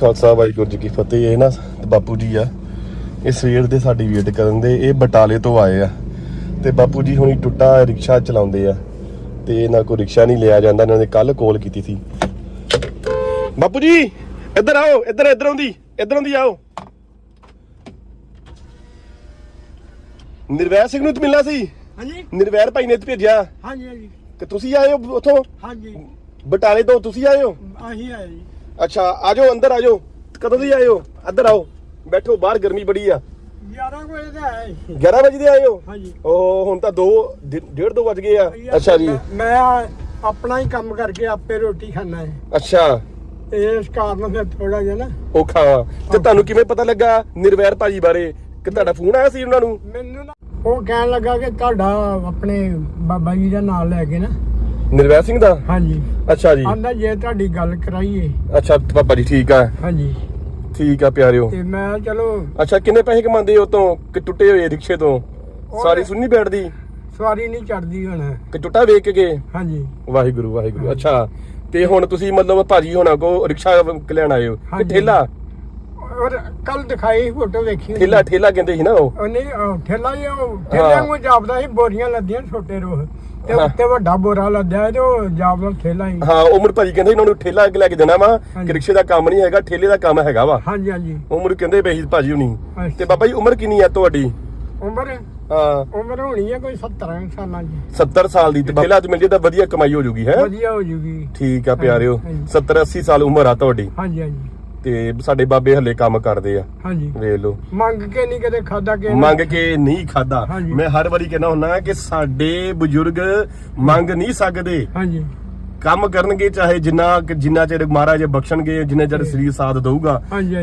ਖਾਲਸਾ ਵਾਹਿਗੁਰੂ ਜੀ ਕੀ ਫਤਿਹ ਇਹ ਨਾ ਬਾਪੂ ਜੀ ਆ। ਇਹ ਸਵੇਰ ਦੇ ਸਾਡੀ ਵੇਟ ਕਰਨ ਦੇ ਇਹ ਬਟਾਲੇ ਤੋਂ ਆਏ ਆ। ਤੇ ਬਾਪੂ ਜੀ ਹੁਣੀ ਟੁੱਟਾ ਰਿਕਸ਼ਾ ਚਲਾਉਂਦੇ ਆ। ਤੇ ਇਹਨਾਂ ਕੋ ਰਿਕਸ਼ਾ ਨਹੀਂ ਲਿਆ ਜਾਂਦਾ ਇਹਨਾਂ ਨੇ ਕੱਲ ਕਾਲ ਕੀਤੀ ਸੀ। ਬਾਪੂ ਜੀ ਇੱਧਰ ਆਓ ਇੱਧਰ ਇੱਧਰ ਆਉਂਦੀ ਇੱਧਰ ਆਉਂਦੀ ਆਓ। ਨਿਰਵੈਰ ਸਿੰਘ ਨੂੰ ਤੇ ਮਿਲਣਾ ਸੀ? ਹਾਂਜੀ। ਨਿਰਵੈਰ ਭਾਈ ਨੇ ਤੇ ਭੇਜਿਆ। ਹਾਂਜੀ ਹਾਂਜੀ। ਕਿ ਤੁਸੀਂ ਆਏ ਹੋ ਉਥੋਂ? ਹਾਂਜੀ। ਬਟਾਲੇ ਤੋਂ ਤੁਸੀਂ ਆਏ ਹੋ? ਆਹੀ ਆਏ ਜੀ। ਅੱਛਾ ਆਜੋ ਅੰਦਰ ਆਜੋ। ਕਦੋਂ ਦੀ ਆਏ ਹੋ? ਅੰਦਰ ਆਓ। ਬੈਠੋ ਬਾਹਰ ਗਰਮੀ ਬੜੀ ਆ। 11 ਵਜੇ ਦਾ ਸੀ। 11 ਵਜੇ ਦੇ ਆਏ ਹੋ? ਹਾਂਜੀ। ਓਹ ਹੁਣ ਤਾਂ 2 ਡੇਢ 2 ਵੱਜ ਗਏ ਆ। ਅੱਛਾ ਜੀ। ਮੈਂ- ਆਪਣਾ ਹੀ ਕੰਮ ਕਰਕੇ ਆਪੇ ਰੋਟੀ ਖਾਣਾ ਹੈ। ਅੱਛਾ। ਇਸ ਕਾਰਨ ਫਿਰ ਥੋੜਾ ਜਿਹਾ ਨਾ ਔਖਾ। ਤੇ ਤੁਹਾਨੂੰ ਕਿਵੇਂ ਪਤਾ ਲੱਗਾ ਨਿਰਵੈਰ ਭਾਜੀ ਬਾਰੇ? ਕਿ ਤੁਹਾਡਾ ਫੋਨ ਆਇਆ ਸੀ ਉਹਨਾਂ ਨੂੰ? ਮੈਨੂੰ ਨਾ ਉਹ ਕਹਿਣ ਲੱਗਾ ਕਿ ਤੁਹਾਡਾ ਆਪਣੇ ਬਾਬਾ ਜੀ ਦਾ ਨਾਮ ਲੈ ਕੇ ਨਾ ਨਿਰਵੈਰ ਸਿੰਘ ਦਾ? ਹਾਂਜੀ। ਅੱਛਾ ਜੀ। ਆਂਦਾ ਜੇ ਤੁਹਾਡੀ ਗੱਲ ਕਰਾਈਏ। ਅੱਛਾ ਪਾਪਾ ਜੀ ਠੀਕ ਆ। ਹਾਂਜੀ। ਠੀਕ ਆ ਪਿਆਰਿਓ। ਤੇ ਮੈਂ ਚਲੋ ਅੱਛਾ ਕਿੰਨੇ ਪੈਸੇ ਕਮਾਉਂਦੇ ਹੋ ਤੋਂ ਕਿ ਟੁੱਟੇ ਹੋਏ ਰਿਕਸ਼ੇ ਤੋਂ? ਸਾਰੀ ਸੁਣਨੀ ਬੈਠਦੀ? ਸਵਾਰੀ ਨਹੀਂ ਚੜਦੀ ਹੁਣ। ਕਿ ਟੁੱਟਾ ਵੇਚ ਕੇ? ਗਏ ਹਾਂਜੀ। ਵਾਹਿਗੁਰੂ ਵਾਹਿਗੁਰੂ। ਅੱਛਾ। ਤੇ ਹੁਣ ਤੁਸੀਂ ਮਤਲਬ ਭਾਜੀ ਹੋਣਾ ਕੋ ਰਿਕਸ਼ਾ ਲੈਣ ਆਏ ਹੋ? ਕਿ। ਠੇਲਾ? ਔਰ ਕੱਲ ਦਿਖਾਈ ਫੋਟੋ ਵੇਖੀ। ਠੇਲਾ ਠੇਲਾ ਕਹਿੰਦੇ ਸੀ ਨਾ ਉਹ। ਨਹੀਂ ਠੇਲਾ ਹੀ ਉਹ ਠੇਲੇ ਨੂੰ ਜਾਪਦਾ ਸੀ ਬੋਰੀਆਂ ਲੱਦੀਆਂ ਛੋਟੇ ਰੋਹ। ਤੇ। ਉੱਤੇ ਵੱਡਾ ਬੋਰਾ ਲੱਦਿਆ ਤੇ ਉਹ ਜਾਪਦਾ ਠੇਲਾ ਹੀ। ਹਾਂ ਉਮਰ ਭਾਜੀ ਕਹਿੰਦੇ ਇਹਨਾਂ ਨੂੰ ਠੇਲਾ ਲੈ ਕੇ ਦੇਣਾ ਵਾ। ਕਿ ਰਿਕਸ਼ੇ ਦਾ ਕੰਮ ਨਹੀਂ ਹੈਗਾ ਠੇਲੇ ਦਾ ਕੰਮ ਹੈਗਾ ਵਾ। ਹਾਂਜੀ ਹਾਂਜੀ। ਉਮਰ ਕਹਿੰਦੇ ਸੀ ਭਾਜੀ ਹੁਣੀ। ਤੇ ਬਾਬਾ ਜੀ ਉਮਰ ਕਿੰਨੀ ਆ ਤੁਹਾਡੀ? ਉਮਰ? ਹਾਂ। ਉਮਰ ਹੋਣੀ ਹੈ ਕੋਈ 17 ਸਾਲਾਂ ਦੀ। 70 ਸਾਲ ਦੀ ਤੇ ਠੇਲਾ ਚ ਮਿਲ ਜੇ ਤਾਂ ਵਧੀਆ ਕਮਾਈ ਹੋ ਜੂਗੀ ਹੈ? ਵਧੀਆ ਹੋ ਜੂਗੀ। ਠੀਕ ਆ ਪਿਆਰਿਓ। ਹਾਂਜੀ। 70 80 ਸਾਲ ਉਮਰ ਆ ਤੁਹਾਡੀ। ਹਾਂਜੀ ਹਾਂਜੀ। ਤੇ ਸਾਡੇ ਬਾਬੇ ਹੱਲੇ ਕੰਮ ਕਰਦੇ ਆ। ਹਾਂਜੀ। ਵੇਖ ਲਓ। ਮੰਗ ਕੇ ਨਹੀਂ ਕਦੇ ਖਾਦਾ ਕੇ ਮੰਗ ਕੇ ਨਹੀਂ ਖਾਦਾ। ਮੈਂ ਹਰ ਵਾਰੀ ਕਹਿੰਦਾ ਹੁੰਦਾ ਕਿ ਸਾਡੇ ਬਜ਼ੁਰਗ ਮੰਗ ਨਹੀਂ ਸਕਦੇ। ਹਾਂਜੀ। ਕੰਮ ਕਰਨਗੇ ਚਾਹੇ ਜਿੰਨਾ ਜਿੰਨਾ ਚਿਰ ਮਹਾਰਾਜ ਬਖਸ਼ਣਗੇ ਜਿੰਨੇ ਚਿਰ ਸਰੀਰ ਸਾਥ ਦਊਗਾ।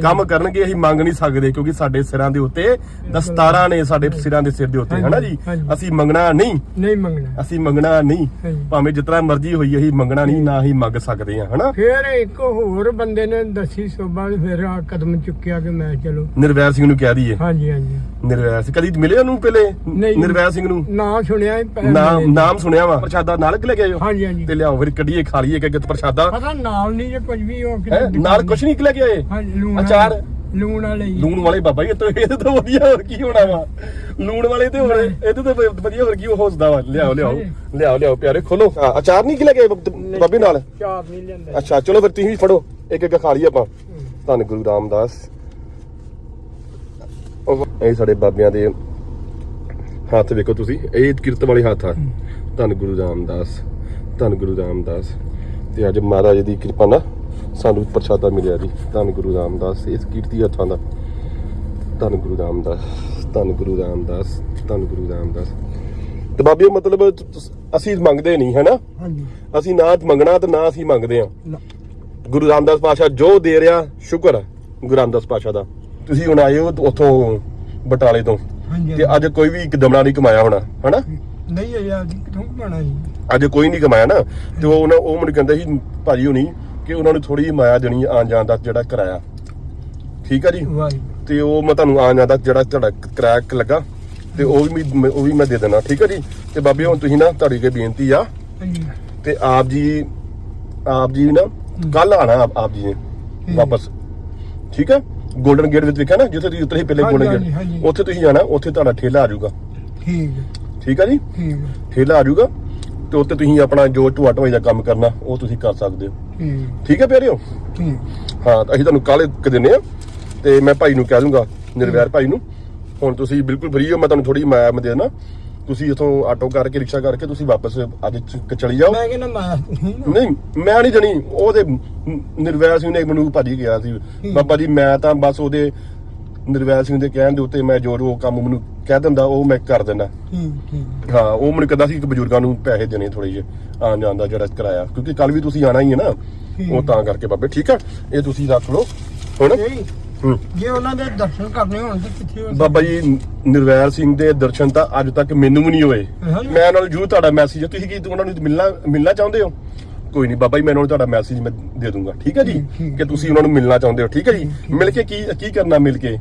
ਕੰਮ ਕਰਨਗੇ ਅਸੀਂ ਮੰਗ ਨਹੀਂ ਸਕਦੇ ਕਿਉਂਕਿ ਸਾਡੇ ਸਿਰਾਂ ਦੇ ਉੱਤੇ ਦਸਤਾਰਾਂ ਨੇ ਸਾਡੇ ਸਿਰਾਂ ਦੇ ਸਿਰ ਦੇ ਉੱਤੇ ਹਨਾ ਜੀ। ਅਸੀਂ ਮੰਗਣਾ ਨਹੀਂ। ਨਹੀਂ ਮੰਗਣਾ। ਅਸੀਂ ਮੰਗਣਾ ਨਹੀਂ। ਭਾਵੇਂ ਜਿਤਨਾ ਮਰਜ਼ੀ ਹੋਈ ਅਸੀਂ ਮੰਗਣਾ ਨਹੀਂ ਨਾ ਹੀ ਮੰਗ ਸਕਦੇ ਹਾਂ ਹਨਾ? ਫਿਰ ਇੱਕ ਹੋਰ ਬੰਦੇ ਨੇ ਦੱਸੀ ਸੋਭਾ ਫਿਰ ਆ ਕਦਮ ਚੁੱਕਿਆ ਕਿ ਮੈਂ ਚਲੋ ਨਿਰਵੈਰ ਸਿੰਘ ਨੂੰ ਕਹਿ ਦਈਏ। ਹਾਂਜੀ ਹਾਂਜੀ। ਨਿਰਵੈਰ ਸਿੰਘ। ਕਦੀ ਮਿਲੇ ਉਹਨੂੰ ਪਹਿਲੇ? ਨਹੀਂ। ਨਿਰਵੈਰ ਸਿੰਘ ਨੂੰ? ਨਾਂ ਸੁਣਿਆ ਹੀ ਪਹਿਲੇ ਨਾਮ। ਨਾਮ ਸੁਣਿਆ ਵਾ? ਪ੍ਰਸ਼ਾਦਾ ਨਾਲ ਕਿ ਲੈ ਕੇ ਆਇਓ ਹਾਂਜੀ ਹਾਂਜੀ। ਤੇ ਲਿਆਓ ਫਿਰ ਕੱਢੀਏ ਖਾ ਲਈਏ ਕਿ ਪ੍ਰਸ਼ਾਦਾ। ਪਤਾ ਨਾਲ ਨਹੀਂ ਜੇ ਕੁਝ ਵੀ ਉਹ ਹੈਂ? ਨਾਲ ਕੁਛ ਨਹੀਂ ਲੈ ਕੇ ਆਏ? ਹਾਂਜੀ ਲੂਣ ਅਚਾਰ? ਵਾਲੇ- ਲੂਣ ਵਾਲੇ ਹੀ। ਲੂਣ ਵਾਲੇ ਬਾਬਾ ਜੀ ਇਹ ਤਾਂ ਇਹਦੇ ਤੋਂ ਵਧੀਆ ਹੋਰ ਕੀ ਹੋਣਾ ਵਾ? ਲੂਣ ਵਾਲੇ ਤੇ ਹੋਰ ਇਹਦੇ ਤੋਂ ਵਧੀਆ ਹੋਰ ਕੀ ਹੋਸਦਾ ਵਾ। ਲਿਆਓ ਲਿਆਓ। ਲਿਆਓ ਲਿਆਓ ਪਿਆਰੇ ਖੋਲੋ। ਹਾਂ, ਅਚਾਰ ਨਹੀਂ ਕਿ ਲੈ ਕੇ ਆਏ ਬ- ਬਾਬੇ ਨਾਲ? ਚਾਰ ਨਹੀਂ ਲੈਂਦਾ ਅੱਛਾ ਚਲੋ ਫਿਰ ਤੁਸੀਂ ਵੀ ਫੜੋ। ਇੱਕ ਇੱਕ ਖਾ ਲਈਏ ਆਪਾਂ। ਧੰਨ ਗੁਰੂ ਰਾਮਦਾਸ। ਇਹ ਸਾਡੇ ਬਾਬਿਆਂ ਦੇ ਹੱਥ ਵੇਖੋ ਤੁਸੀਂ ਇਹ ਕਿਰਤ ਵਾਲੇ ਹੱਥ ਆ। ਧੰਨ ਗੁਰੂ ਰਾਮਦਾਸ ਧੰਨ ਗੁਰੂ ਰਾਮਦਾਸ। ਤੇ ਅੱਜ ਮਹਾਰਾਜ ਦੀ ਕਿਰਪਾ ਨਾਲ ਸਾਨੂੰ ਪ੍ਰਸ਼ਾਦਾ ਮਿਲਿਆ ਜੀ। ਧੰਨ ਗੁਰੂ ਰਾਮਦਾਸ ਇਸ ਕੀਰਤੀ ਹੱਥਾਂ ਦਾ। ਧੰਨ ਗੁਰੂ ਰਾਮਦਾਸ ਧੰਨ ਗੁਰੂ ਰਾਮਦਾਸ ਧੰਨ ਗੁਰੂ ਰਾਮਦਾਸ। ਤੇ ਬਾਬਿਓ ਮਤਲਬ ਅਸੀਂ ਮੰਗਦੇ ਨਹੀਂ ਹੈਨਾ? ਹਾਂਜੀ। ਅਸੀਂ ਨਾ ਮੰਗਣਾ ਤੇ ਨਾ ਅਸੀਂ ਮੰਗਦੇ ਆ ਨਾ। ਗੁਰੂ ਰਾਮਦਾਸ ਪਾਸ਼ਾ ਜੋ ਦੇ ਰਿਹਾ ਸ਼ੁਕਰ ਆ ਗੁਰੂ ਰਾਮਦਾਸ ਪਾਸ਼ਾ ਦਾ। ਤੁਸੀਂ ਹੁਣ ਆਏ ਹੋ ਉਥੋਂ ਬਟਾਲੇ ਤੋਂ ਹਾਂਜੀ ਤੇ ਅੱਜ ਕੋਈ ਵੀ ਇੱਕ ਦਮਣਾ ਨਹੀਂ ਕਮਾਇਆ ਹੋਣਾ ਹਨਾ? ਨਹੀਂ ਅਜੇ ਅੱਜ ਕਿਥੋਂ ਕਮਾਣਾ ਜੀ? ਅੱਜ ਕੋਈ ਨਹੀਂ ਕਮਾਇਆ ਨਾ। ਤੇ ਉਹ ਉਹਨਾਂ- ਉਹ ਮੈਨੂੰ ਕਹਿੰਦੇ ਸੀ ਭਾਜੀ ਹੁਣੀ ਕਿ ਉਹਨਾਂ ਨੂੰ ਥੋੜੀ ਮਾਇਆ ਦੇਣੀ ਆਣ ਜਾਣ ਦਾ ਜਿਹੜਾ ਕਿਰਾਇਆ। ਠੀਕ ਆ ਜੀ? ਵਾਹਿਗੁਰੂ। ਤੇ ਉਹ ਮੈਂ ਤੁਹਾਨੂੰ ਆਣ ਜਾਣ ਦਾ ਜਿਹੜਾ ਤੁਹਾਡਾ ਕਿਰਾਇਆ ਲੱਗਾ ਤੇ ਉਹ ਵੀ ਮੈਂ- ਉਹ ਵੀ ਮੈਂ ਦੇ ਦੇਣਾ ਠੀਕ ਆ ਜੀ? ਤੇ ਬਾਬੇ ਹੁਣ ਤੁਸੀਂ ਨਾ ਤੁਹਾਡੀ ਕੇ ਬੇਨਤੀ ਆ ਹਾਂਜੀ। ਤੇ ਆਪ ਜੀ ਆਪ ਜੀ ਨਾ ਕੱਲ ਆਣਾ ਆਪ ਆਪ ਜੀ ਨੇ। ਵਾਪਸ। ਠੀਕ ਹੈ 골ਡਨ ਗੇਟ ਵਿੱਚ ਲਿਖਿਆ ਨਾ ਜਿੱਥੇ ਤੁਸੀਂ ਉਤਰੇ ਪਹਿਲੇ ਹਾਂਜੀ, 골ਡਨ ਹਾਂਜੀ, ਗੇਟ। ਉੱਥੇ ਤੁਸੀਂ ਜਾਣਾ ਉੱਥੇ ਤੁਹਾਡਾ ਠੇਲਾ ਆ ਜਾਊਗਾ। ਠੀਕ ਹੈ, ਠੀਕ ਹੈ ਜੀ? ਠੀਕ ਹੈ, ਠੇਲਾ ਆ ਜਾਊਗਾ ਤੇ ਉੱਥੇ ਤੁਸੀਂ ਆਪਣਾ ਜੋ ਢੂਆ ਢੋਈ ਦਾ ਕੰਮ ਕਰਨਾ ਉਹ ਤੁਸੀਂ ਕਰ ਸਕਦੇ ਹੋ। ਠੀਕ। ਠੀਕ ਹੈ ਪਿਆਰਿਓ? ਠੀਕ। ਹਾਂ ਤਾਂ ਅਸੀਂ ਤੁਹਾਨੂੰ ਕੱਲ ਇੱਕ ਦਿੰਨੇ ਆ ਤੇ ਮੈਂ ਭਾਈ ਨੂੰ ਕਹਿ ਦੂੰਗਾ ਨਿਰਵੈਰ ਭਾਈ ਨੂੰ। ਹੁਣ ਤੁਸੀਂ ਬਿਲਕੁਲ ਫ੍ਰੀ ਹੋ ਮੈਂ ਤੁਹਾਨੂੰ ਥੋੜੀ ਮਾਇਆ ਮੈਂ ਦੇ ਦੇਣਾ ਤੁਸੀਂ ਇਥੋਂ ਆਟੋ ਕਰਕੇ ਰਿਕਸ਼ਾ ਕਰਕੇ ਤੁਸੀਂ ਵਾਪਸ ਅੱਜ ਚ- ਚਲੀ ਜਾਓ। ਮੈਂ ਕਹਿੰਦਾ ਮੈਂ। ਨਹੀਂ ਮੈਂ ਨਹੀਂ ਜਣੀ। ਉਹਦੇ ਨਿਰਵੈਰ ਸਿੰਘ ਨੇ ਮੈਨੂੰ ਭਾਜੀ ਕਿਹਾ ਸੀ ਬਾਬਾ ਜੀ ਮੈਂ ਤਾਂ ਬਸ ਉਹਦੇ ਨਿਰਵੈਰ ਸਿੰਘ ਦੇ ਕਹਿਣ ਦੇ ਉੱਤੇ ਮੈਂ ਜੋ ਜੋ ਕੰਮ ਮੈਨੂੰ ਕਹਿ ਦਿੰਦਾ ਉਹ ਮੈਂ ਕਰ ਦਿੰਦਾ। ਠੀਕ ਠੀਕ ਹਾਂ ਉਹ ਮੈਨੂੰ ਕਹਿੰਦਾ ਸੀ ਕਿ ਬਜ਼ੁਰਗਾਂ ਨੂੰ ਪੈਸੇ ਦੇਣੇ ਥੋੜੇ ਜਿਹੇ ਆਉਣ ਜਾਣ ਦਾ ਜਿਹੜਾ ਕਿਰਾਇਆ। ਕਿਉਂਕਿ ਕੱਲ ਵੀ ਤੁਸੀਂ ਆਣਾ ਹੀ ਹੈ ਨਾ ਉਹ ਤਾਂ ਕਰਕੇ ਬਾਬੇ ਠੀਕ ਆ? ਇਹ ਤੁਸੀਂ ਰੱਖ ਲਓ ਹੁਣ। ਨਹੀਂ ਹੂੰ ਜੇ ਉਹਨਾਂ ਦੇ ਦਰਸ਼ਨ ਕਰਨੇ ਹੋਣ ਤਾਂ ਕਿੱਥੇ ਹੋ ਬਾਬਾ ਜੀ ਨਿਰਵੈਰ ਸਿੰਘ ਦੇ ਦਰਸ਼ਨ ਤਾਂ ਅੱਜ ਤੱਕ ਮੈਨੂੰ ਵੀ ਨਹੀਂ ਹੋਏ। ਮੈਂ ਨਾਲ ਜੂ ਤੁਹਾਡਾ ਮੈਸੇਜ ਤੁਸੀਂ ਕੀ ਉਹਨਾਂ ਨੂੰ ਮਿਲਣਾ ਮਿਲਣਾ ਚਾਹੁੰਦੇ ਹੋ? ਕੋਈ ਨਹੀਂ ਬਾਬਾ ਜੀ ਮੈਂ ਉਹਨਾਂ ਨੂੰ ਤੁਹਾਡਾ ਮੈਸੇਜ ਮੈਂ ਦੇ ਦੂੰਗਾ। ਠੀਕ ਹੈ ਜੀ? ਠੀਕ। ਕਿ ਤੁਸੀਂ ਉਹਨਾਂ ਨੂੰ ਮਿਲਣਾ ਚਾਹੁੰਦੇ ਹੋ। ਠੀਕ ਹੈ ਜੀ? ਮਿਲ ਕੇ ਕੀ ਕੀ ਕਰਨਾ ਮਿਲ ਕੇ?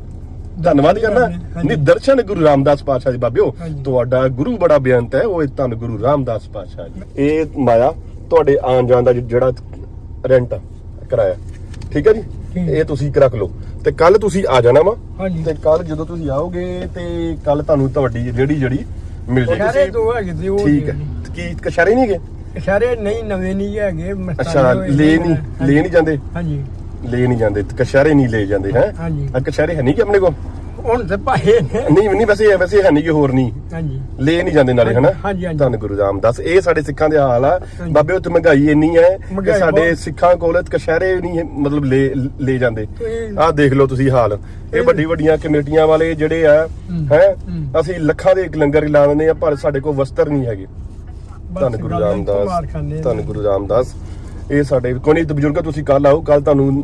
ਧੰਨਵਾਦ ਕਰਨਾ ਹਾਂਜੀ। ਨਹੀਂ ਦਰਸ਼ਨ ਗੁਰੂ ਰਾਮਦਾਸ ਪਾਤਸ਼ਾਹ ਜੀ ਬਾਬਿਓ। ਹਾਂਜੀ। ਤੁਹਾਡਾ ਗੁਰੂ ਬੜਾ ਬੇਅੰਤ ਹੈ। ਉਹ ਧੰਨ ਗੁਰੂ ਰਾਮਦਾਸ ਪਾਤਸ਼ਾਹ ਜੀ। ਇਹ ਮਾਇਆ ਤੁਹਾਡੇ ਆਉਣ ਜਾਣ ਦਾ ਜਿਹੜਾ ਰੈਂਟ ਕਿਰਾਇਆ। ਠੀਕ ਹੈ ਜੀ? ਠੀਕ। ਇਹ ਤੁਸੀਂ ਇੱਕ ਰੱਖ ਲਓ। ਤੇ ਕੱਲ ਤੁਸੀਂ ਆ ਜਾਣਾ ਵਾ? ਹਾਂਜੀ। ਤੇ ਕੱਲ ਜਦੋਂ ਤੁਸੀਂ ਆਓਗੇ ਤੇ ਕੱਲ ਤੁਹਾਨੂੰ ਤੁਹਾਡੀ ਜਿਹੜੀ ਜਿਹੜੀ ਮਿਲ ਸਾਰੇ ਜਾਏਗੀ ਦੋ ਹੈਗੇ ਤੇ ਉਹ ਠੀਕ ਹੈ। ਕੀ ਕਸ਼ਾਰੇ ਨਹੀਂ ਗਏ ਸਾਰੇ ਨਹੀਂ ਨਵੇਂ ਨਹੀਂ ਹੈਗੇ ਅੱਛਾ ਲੈ। ਨਹੀਂ ਲੈ ਨਹੀਂ ਜਾਂਦੇ? ਹਾਂਜੀ। ਲੈ ਨਹੀਂ ਜਾਂਦੇ ਕਸ਼ਾਰੇ ਨਹੀਂ ਲੈ ਜਾਂਦੇ ਹੈ? ਹਾਂਜੀ। ਕਸ਼ਾਰੇ ਹੈ ਨਹੀਂ ਕਿ ਆਪਣੇ ਕੋਲ? ਹੁਣ ਤੇ ਨੇ। ਨਹੀਂ ਨਹੀਂ ਵੈਸੇ ਵੈਸੇ ਹੈ ਨਹੀਂ ਕਿ ਹੋਰ ਨਹੀਂ ਹਾਂਜੀ। ਲੈ ਨਹੀਂ ਜਾਂਦੇ ਨਾਲੇ ਹਨਾ? ਹਾਂਜੀ, ਹਾਂਜੀ। ਧੰਨ ਗੁਰੂ ਰਾਮਦਾਸ ਇਹ ਸਾਡੇ ਸਿੱਖਾਂ ਦੇ ਹਾਲ ਆ। ਬਾਬੇ ਉੱਤੇ ਮਹਿੰਗਾਈ ਇੰਨੀ ਹੈ ਕਿ ਮਹਿੰਗਾਈ ਸਾਡੇ ਬਹੁਤ। ਸਿੱਖਾਂ ਕੋਲ ਕਸ਼ਹਿਰੇ ਨਹੀਂ ਮਤਲਬ ਲੈ ਲੈ ਜਾਂਦੇ। ਤੁਸੀਂ- ਆਹ ਦੇਖ ਲਓ ਤੁਸੀਂ ਹਾਲ। ਇਹ ਵੱਡੀ ਵੱਡੀਆਂ ਕਮੇਟੀਆਂ ਵਾਲੇ ਜਿਹੜੇ ਆ ਹੂੰ। ਅਸੀਂ ਲੱਖਾਂ ਦੇ ਲੰਗਰ ਲਾ ਦਿੰਦੇ ਆ ਪਰ ਸਾਡੇ ਕੋਲ ਵਸਤਰ ਨਹੀਂ ਹੈਗੇ। ਧੰਨ ਗੁਰੂ ਰਾਮਦਾਸ। ਧੰਨ ਗੁਰੂ ਰਾਮਦਾਸ। ਇਹ ਸਾਡੇ ਕੋਈ ਨਹੀਂ ਬਜ਼ੁਰਗ ਤੁਸੀਂ ਕੱਲ ਆਓ ਕੱਲ ਤੁਹਾਨੂੰ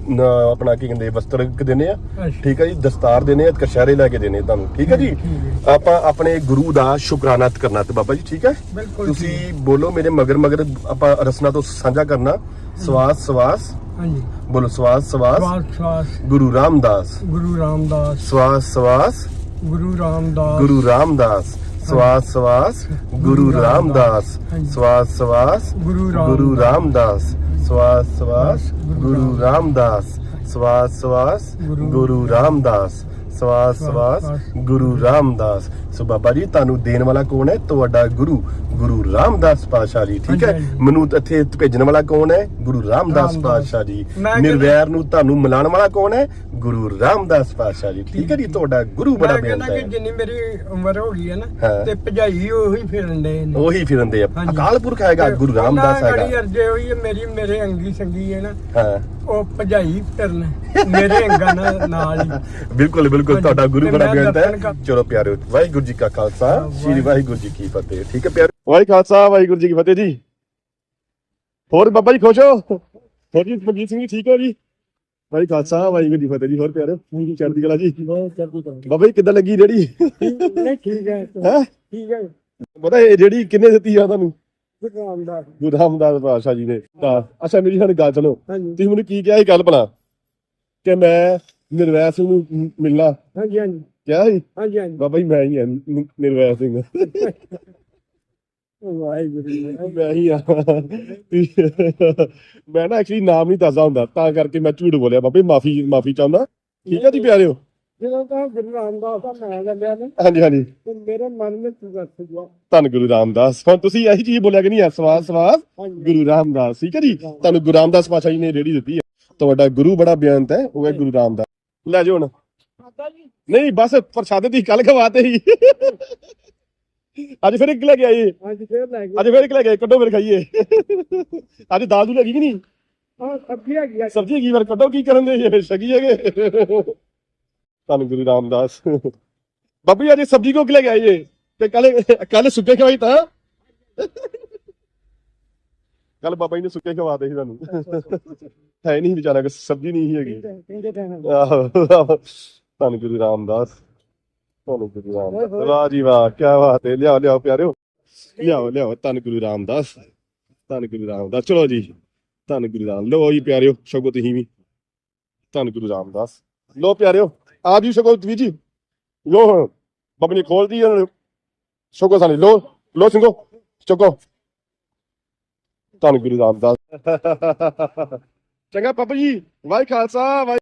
ਆਪਣਾ ਕੀ ਕਹਿੰਦੇ ਵਸਤਰ ਦੇਣੇ ਆ। ਠੀਕ ਹੈ ਜੀ ਦਸਤਾਰ ਦੇਣੇ ਆ ਕਸ਼ਹਿਰੇ ਲੈ ਕੇ ਦੇਣੇ ਤੁਹਾਨੂੰ। ਠੀਕ ਹੈ ਜੀ। ਆਪਾਂ ਆਪਣੇ ਗੁਰੂ ਦਾ ਸ਼ੁਕਰਾਨਾ ਕਰਨਾ ਤੇ ਬਾਬਾ ਜੀ ਠੀਕ ਹੈ? ਬਿਲਕੁਲ ਤੁਸੀਂ ਬੋਲੋ ਮੇਰੇ ਮਗਰ ਮਗਰ ਆਪਾਂ ਰਸਨਾ ਤੋਂ ਸਾਂਝਾ ਕਰਨਾ। ਸਵਾਸ ਸਵਾਸ। ਹਾਂਜੀ। ਬੋਲੋ ਸਵਾਸ ਸਵਾਸ। ਸਵਾਸ ਸਵਾਸ। ਗੁਰੂ ਰਾਮਦਾਸ। ਗੁਰੂ ਰਾਮਦਾਸ। ਸਵਾਸ ਸਵਾਸ। ਗੁਰੂ ਰਾਮਦਾਸ। ਗੁਰੂ ਰਾਮਦਾਸ। ਸਵਾਸ ਸਵਾਸ। ਗੁਰੂ ਰਾਮਦਾਸ। ਸਵਾਸ ਸਵਾਸ। ਗੁਰੂ ਗੁਰੂ ਰਾਮਦਾਸ। ਸਵਾਸ ਸਵਾਸ ਗੁਰੂ ਰਾਮਦਾਸ। ਸਵਾਸ ਸਵਾਸ ਗੁਰੂ ਰਾਮਦਾਸ। ਸਵਾਸ ਸਵਾਸ ਗੁਰੂ ਰਾਮਦਾਸ। ਸੋ ਬਾਬਾ ਜੀ ਤੁਹਾਨੂੰ ਦੇਣ ਵਾਲਾ ਕੌਣ ਹੈ? ਤੁਹਾਡਾ ਗੁਰੂ ਗੁਰੂ ਰਾਮਦਾਸ ਪਾਤਸ਼ਾਹ ਜੀ ਠੀਕ ਹੈ। ਮੈਨੂੰ ਇੱਥੇ ਭੇਜਣ ਵਾਲਾ ਕੌਣ ਹੈ? ਗੁਰੂ ਰਾਮਦਾਸ। ਪਾਤਸ਼ਾਹ ਜੀ। ਨਿਰਵੈਰ ਨੂੰ ਤੁਹਾਨੂੰ ਮਿਲਾਉਣ ਵਾਲਾ ਕੌਣ ਹੈ? ਗੁਰੂ ਰਾਮਦਾਸ ਪਾਤਸ਼ਾਹ ਜੀ ਠੀਕ ਹੈ ਜੀ ਤੁਹਾਡਾ ਗੁਰੂ ਬੜਾ ਮੈਂ ਕਹਿੰਦਾ ਬੇਨਤੀ ਕਿ ਹੈ ਜਿੰਨੀ ਮੇਰੀ ਉਮਰ ਹੋ ਗਈ ਹੈ ਨਾ ਹਾਂ। ਤੇ ਭਜਾਈ ਉਹੀ ਫਿਰਨ ਦੇ ਨੇ। ਉਹੀ ਫਿਰਦੇ ਆ। ਹਾਂਜੀ। ਅਕਾਲ ਪੁਰਖ ਹੈਗਾ ਗੁਰੂ ਰਾਮਦਾਸ ਹੈਗਾ। ਅਰਜੇ ਹੋਈ ਹੈ ਮੇਰੀ ਮੇਰੇ ਅੰਗੀ ਸੰਗੀ ਹੈ ਨਾ ਹਾਂ। ਉਹ ਭਜਾਈ ਫਿਰਨ ਮੇਰੇ ਅੰਗਾਂ ਨਾਲ ਨਾਲ ਹੀ। ਬਿਲਕੁਲ ਬਿਲਕੁਲ ਹਾਂਜੀ। ਤੁਹਾਡਾ ਗੁਰੂ ਤੇ ਬੜਾ ਮੈਂ ਦਰਸ਼ਨ ਹੈ। ਕਰ- ਚਲੋ ਪਿਆਰਿਓ ਵਾਹਿਗੁਰੂ ਜੀ ਕਾ ਖਾਲਸਾ ਸ੍ਰੀ ਵਾਹਿਗੁਰੂ ਜੀ ਕੀ ਫਤਿਹ ਠੀਕ ਹੈ ਪਿਆਰੇ ਵਾਹਿਗੁਰੂ ਖਾਲਸਾ ਵਾਹਿਗੁਰੂ ਜੀ ਕੀ ਫਤਿਹ ਜੀ। ਹੋਰ ਬਾਬਾ ਜੀ ਖੁਸ਼ ਹੋ? ਹੋਰ ਜੀ ਮਨਜੀਤ ਸਿੰਘ ਜੀ ਠੀਕ ਹੋ ਜੀ? ਵਾਹਿਗੁਰੂ ਖਾਲਸਾ ਵਾਹਿਗੁਰੂ ਜੀ ਫਤਿਹ ਜੀ ਹੋਰ ਪਿਆਰਿਓ ਚੜ੍ਹਦੀ ਕਲਾ ਜੀ? ਬਾਬਾ ਜੀ ਕਿੱਦਾਂ ਲੱਗੀ ਰੇੜੀ? ਨਹੀਂ ਠੀਕ ਹੈ। ਹੈ? ਠੀਕ ਹੈ। ਪਤਾ ਇਹ ਜਿਹੜੀ ਕਿੰਨੇ ਦਿੱਤੀ ਆ ਤੁਹਾਨੂੰ? ਗੁਰੂ ਰਾਮਦਾਸ ਗੁਰੂ ਰਾਮਦਾਸ ਪਾਤਸ਼ਾਹ ਜੀ ਨੇ। ਤਾਂ ਅੱਛਾ ਮੇਰੀ ਸਾਨੂੰ ਗੱਲ ਹਾਂਜੀ। ਤੁਸੀਂ ਮੈਨੂੰ ਕੀ ਕਿਹਾ ਸੀ ਕੱਲ ਭਲਾ? ਕਿ ਮੈਂ ਨਿਰਵੈਰ ਸਿੰਘ ਨੂੰ ਮਿਲਣਾ। ਹਾਂਜੀ ਹਾਂਜੀ। ਕਿਹਾ ਸੀ? ਹਾਂਜੀ ਹਾਂਜੀ। ਬਾਬਾ ਜੀ ਮੈਂ ਹੀ ਨਿਰਵੈਰ ਸਿੰਘ। ਵਾਹਿਗੁਰੂ ਮੈਂ ਹੀ ਆ। ਮੈਂ ਨਾ ਐਕਚੁਅਲੀ ਨਾਮ ਨਹੀਂ ਦੱਸਦਾ ਹੁੰਦਾ ਤਾਂ ਕਰਕੇ ਮੈਂ ਝੂਠ ਬੋਲਿਆ। ਬਾਬਾ ਮਾਫੀ ਮਾਫੀ ਚਾਹੁੰਦਾ। ਠੀਕ ਹੈ ਜੀ ਪਿਆਰਿਓ? ਜਦੋਂ ਤਾਂ ਗੁਰੂ ਰਾਮਦਾਸ ਦਾ ਨਾਂ ਲਿਆ ਨਾ ਹਾਂਜੀ ਹਾਂਜੀ। ਤੇ ਮੇਰੇ ਮਨ ਵਿੱਚ ਵਸ ਗਿਆ ਧੰਨ ਗੁਰੂ ਰਾਮਦਾਸ। ਹੁਣ ਤੁਸੀਂ ਇਹੀ ਚੀਜ਼ ਬੋਲਿਆ ਕਿ ਨਹੀਂ? ਸਵਾਸ ਸਵਾਸ ਗੁਰੂ ਰਾਮਦਾਸ ਠੀਕ ਹੈ ਜੀ? ਤੁਹਾਨੂੰ ਗੁਰੂ ਰਾਮਦਾਸ ਪਾਤਸ਼ਾਹ ਜੀ ਨੇ ਰੇੜੀ ਦਿੱਤੀ ਹੈ ਤੁਹਾਡਾ ਗੁਰੂ ਬੜਾ ਬੇਅੰਤ ਹੈ ਉਹ ਹੈ ਗੁਰੂ ਰਾਮਦਾਸ। ਲੈ ਜਾਓ ਹੁਣ। ਨਹੀਂ ਬਸ ਪ੍ਰਸ਼ਾਦੇ ਦੀ ਕੱਲ ਖਵਾਤੇ ਹੀ ਅੱਜ ਫਿਰ ਇੱਕ ਲੈ ਕੇ ਆਏ ਅੱਜ ਫੇਰ ਲੈ ਗਏ ਅੱਜ ਫਿਰ ਇੱਕ ਲੈ ਕੇ ਆਏ ਕੱਢੋ ਫਿਰ ਖਾਈਏ। ਅੱਜ ਦਾਲ ਦੂਲ ਹੈਗੀ ਕਿ ਨਹੀਂ? ਹਾਂ ਸਬਜ਼ੀ ਆ ਸਬਜ਼ੀ ਹੈਗੀ ਫਿਰ ਕੱਢੋ ਕੀ ਕਰਨ ਦੇ ਜੇ ਛਕੀ ਹੈਗੇ? ਤੁਹਾਨੂੰ ਗੁਰੂ ਰਾਮਦਾਸ। ਬਾਬੂ ਜੀ ਅੱਜ ਸਬਜ਼ੀ ਕੋ ਲੈ ਕੇ ਆਏ ਜੇ ਤੇ ਕੱਲ ਕੱਲ ਸੁੱਕੇ ਖਵਾਈ ਤਾਂ। ਕੱਲ ਬਾਬਾ ਜੀ ਨੇ ਸੁੱਕੇ ਖਵਾਤੇ ਸੀ ਤੁਹਾਨੂੰ ਹੈ ਨਹੀਂ ਵਿਚਾਰਾ ਕਿ ਸਬਜ਼ੀ ਨਹੀਂ ਹੈਗੀ। ਆਹੋ ਧੰਨ ਗੁਰੂ ਰਾਮਦਾਸ। ਗੁਰੂ ਰਾਮਦਾਸ ਵਾਹ ਜੀ ਵਾਹ ਕੀ ਬਾਤ ਹੈ। ਲਿਆਓ ਲਿਆਓ ਪਿਆਰਿਓ। ਲਿਆਓ ਲਿਆਓ ਧੰਨ ਗੁਰੂ ਰਾਮਦਾਸ ਧੰਨ ਗੁਰੂ ਰਾਮਦਾਸ ਚਲੋ ਜੀ ਧੰਨ ਗੁਰੂ ਰਾਮ। ਲੋ ਜੀ ਪਿਆਰਿਓ ਛਕੋ ਤੁਸੀਂ ਵੀ। ਧੰਨ ਗੁਰੂ ਰਾਮਦਾਸ ਲੋ ਪਿਆਰਿਓ ਆਪ ਜੀ ਛਕੋ ਤੁਸੀਂ ਜੀ। ਲੋ ਹੁਣ ਬਾਬਾ ਨੇ ਖੋਲਦੀ ਹੈ ਛਕੋ ਸਾਨੀ ਲੋ ਲੋ ਸਿੰਘੋ ਛਕੋ ਧੰਨ ਗੁਰੂ ਰਾਮਦਾਸ ਚੰਗਾ ਪਾਪਾ ਜੀ ਵਾਹਿ ਖਾਲਸਾ ਵਾਹਿ